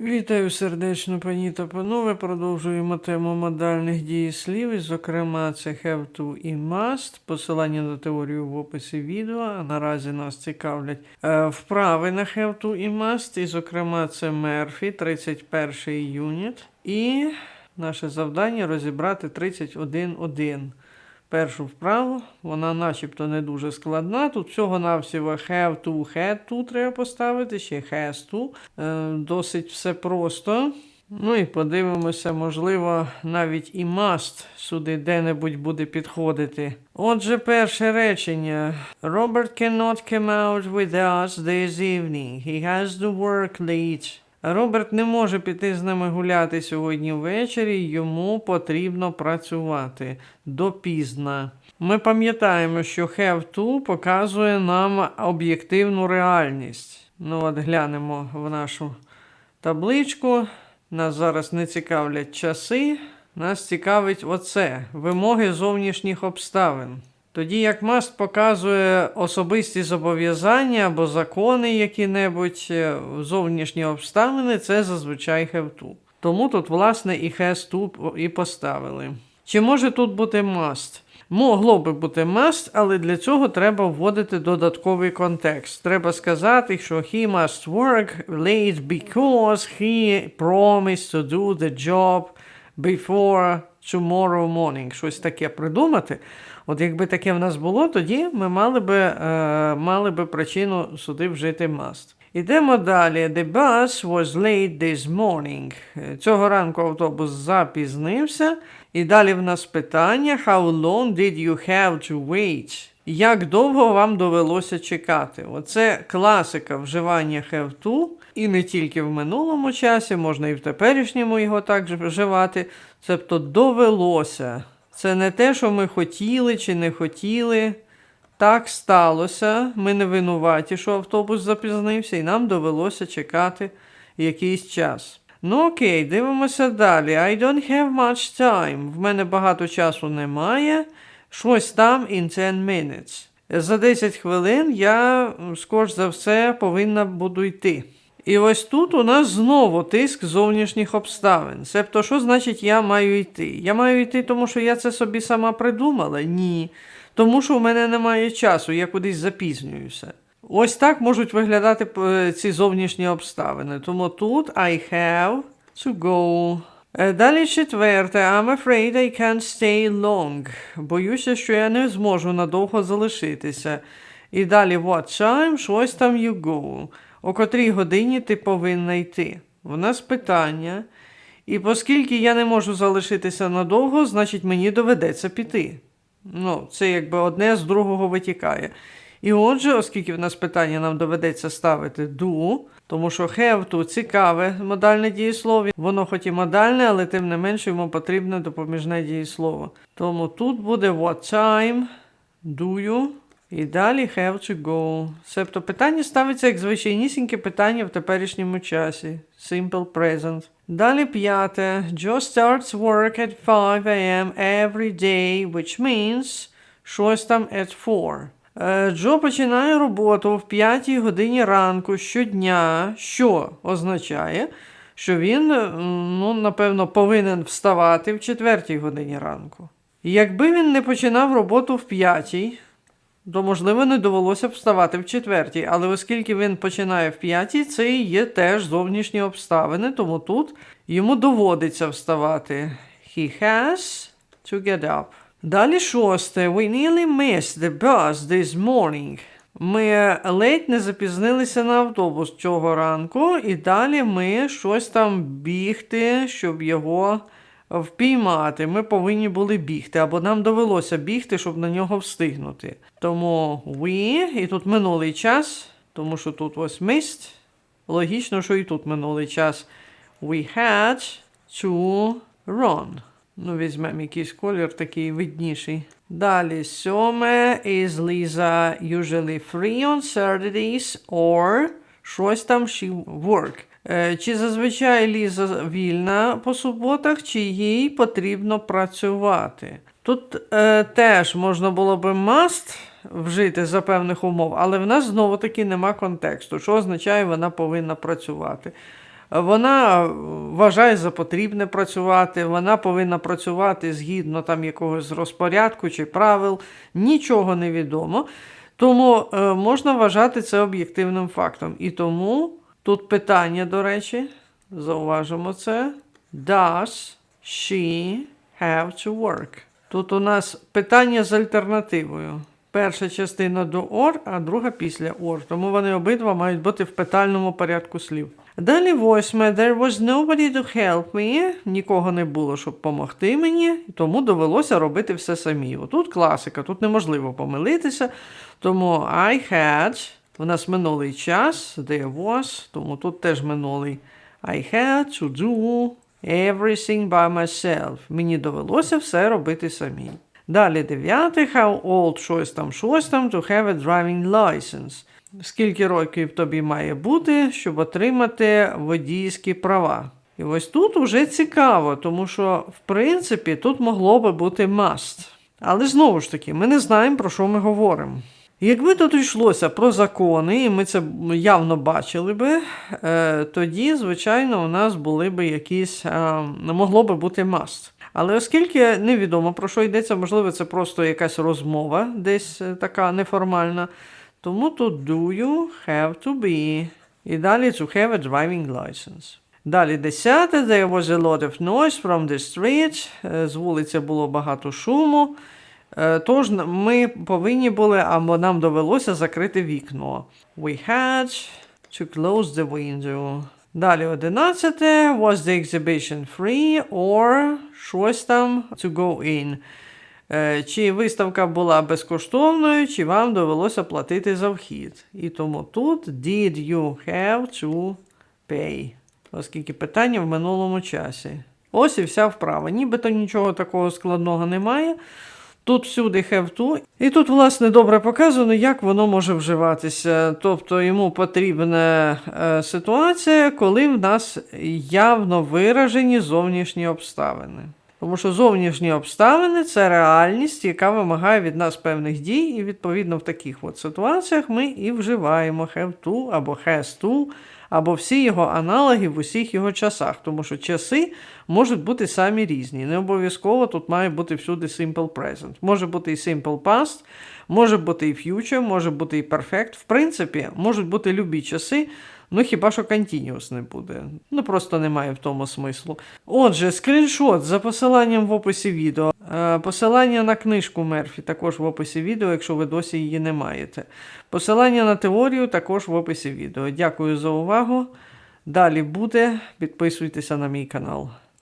Вітаю сердечно, пані та панове. Продовжуємо тему модальних дієслів, і, зокрема, це have to і must. Посилання на теорію в описі відео. А наразі нас цікавлять е, вправи на have to і must. І, зокрема, це Мерфі, 31 юніт. І наше завдання розібрати 31.1. Першу вправу, вона начебто не дуже складна. Тут всього-навсього have to, had to треба поставити, ще has to. Е, досить все просто. Ну і подивимося, можливо, навіть і must сюди де-небудь буде підходити. Отже, перше речення. Robert cannot come out with us this evening. He has to work late. Роберт не може піти з нами гуляти сьогодні ввечері, йому потрібно працювати допізна. Ми пам'ятаємо, що have to показує нам об'єктивну реальність. Ну, от глянемо в нашу табличку. Нас зараз не цікавлять часи, нас цікавить оце вимоги зовнішніх обставин. Тоді як маст показує особисті зобов'язання або закони які-небудь, е, зовнішні обставини, це зазвичай have to. Тому тут, власне, і has to і поставили. Чи може тут бути must? Могло би бути must, але для цього треба вводити додатковий контекст. Треба сказати, що he must work late because he promised to do the job before tomorrow morning. Щось таке придумати. От якби таке в нас було, тоді ми мали би, е, мали би причину сюди вжити must. Ідемо далі. The bus was late this morning. Е, Цього ранку автобус запізнився. І далі в нас питання: How long did you have to wait? Як довго вам довелося чекати? Оце класика вживання have to, і не тільки в минулому часі, можна і в теперішньому його так вживати. Тобто довелося. Це не те, що ми хотіли чи не хотіли. Так сталося. Ми не винуваті, що автобус запізнився, і нам довелося чекати якийсь час. Ну окей, дивимося далі. I don't have much time. В мене багато часу немає. Щось там in 10 minutes. За 10 хвилин я, скорш за все, повинна буду йти. І ось тут у нас знову тиск зовнішніх обставин. Себто, що значить я маю йти? Я маю йти, тому що я це собі сама придумала? Ні. Тому що у мене немає часу, я кудись запізнююся. Ось так можуть виглядати е, ці зовнішні обставини. Тому тут I have to go. Е, Далі четверте. I'm afraid I can't stay long. Боюся, що я не зможу надовго залишитися. І далі what time, щось там you go. О котрій годині ти повинна йти. У нас питання. І оскільки я не можу залишитися надовго, значить мені доведеться піти. Ну, це якби одне з другого витікає. І отже, оскільки в нас питання нам доведеться ставити do, тому що have to цікаве модальне дієслово. Воно хоч і модальне, але тим не менше йому потрібне допоміжне дієслово. Тому тут буде what time, do you, і далі have to go. Себто питання ставиться як звичайнісіньке питання в теперішньому часі. Simple present. Далі п'яте. Joe starts work at 5 a.m. every day, which means щось там at 4. Е, Джо починає роботу в 5 годині ранку щодня, що означає, що він, е, ну, напевно, повинен вставати в 4 годині ранку. Якби він не починав роботу в 5, то, можливо, не довелося б вставати в четвертій, але оскільки він починає в п'ятій, це і є теж зовнішні обставини, тому тут йому доводиться вставати. He has to get up. Далі шосте. We nearly missed the bus this morning. Ми ледь не запізнилися на автобус цього ранку, і далі ми щось там бігти, щоб його впіймати. Ми повинні були бігти, або нам довелося бігти, щоб на нього встигнути. Тому we, і тут минулий час, тому що тут ось missed. Логічно, що і тут минулий час. We had to run. Ну, візьмемо якийсь колір такий видніший. Далі сьоме is Lisa usually free on Saturdays or щось там she work. Е, Чи зазвичай Ліза вільна по суботах, чи їй потрібно працювати? Тут е, теж можна було би must вжити за певних умов, але в нас знову таки нема контексту, що означає, вона повинна працювати. Вона вважає за потрібне працювати, вона повинна працювати згідно там якогось розпорядку чи правил, нічого не відомо. Тому е, можна вважати це об'єктивним фактом. І тому тут питання, до речі, зауважимо це. Does she have to work? Тут у нас питання з альтернативою. Перша частина до or, а друга після or. Тому вони обидва мають бути в питальному порядку слів. Далі восьме. There was nobody to help me. Нікого не було, щоб допомогти мені, тому довелося робити все самі. Тут класика, тут неможливо помилитися. Тому I had, у нас минулий час, there was, тому тут теж минулий. I had to do everything by myself. Мені довелося все робити самі. Далі дев'яте, how old, щось там, щось там, to have a driving license. Скільки років тобі має бути, щоб отримати водійські права? І ось тут уже цікаво, тому що, в принципі, тут могло би бути must. Але знову ж таки, ми не знаємо, про що ми говоримо. Якби тут йшлося про закони, і ми це явно бачили би, е, тоді, звичайно, у нас були б якісь, е, могло би бути must. Але оскільки невідомо про що йдеться, можливо, це просто якась розмова, десь е, така неформальна. Тому тут do you have to be. І далі to have a driving license. Далі десяте, there was a lot of noise from the street. З вулиці було багато шуму. Е, Тож ми повинні були, або нам довелося закрити вікно. We had to close the window. Далі одинадцяте. Was the exhibition free or щось там to go in. Е, Чи виставка була безкоштовною, чи вам довелося платити за вхід. І тому тут did you have to pay. Оскільки питання в минулому часі. Ось і вся вправа. Нібито нічого такого складного немає. Тут всюди have to. І тут, власне, добре показано, як воно може вживатися. Тобто йому потрібна е, ситуація, коли в нас явно виражені зовнішні обставини. Тому що зовнішні обставини це реальність, яка вимагає від нас певних дій, і відповідно в таких от ситуаціях ми і вживаємо have to або has to, або всі його аналоги в усіх його часах, тому що часи можуть бути самі різні. Не обов'язково тут має бути всюди simple present. Може бути і simple past, може бути і future, може бути і perfect. В принципі, можуть бути любі часи. Ну, хіба що continuous не буде. Ну просто немає в тому смислу. Отже, скріншот за посиланням в описі відео. Е, Посилання на книжку Мерфі також в описі відео, якщо ви досі її не маєте. Посилання на теорію також в описі відео. Дякую за увагу. Далі буде. Підписуйтеся на мій канал.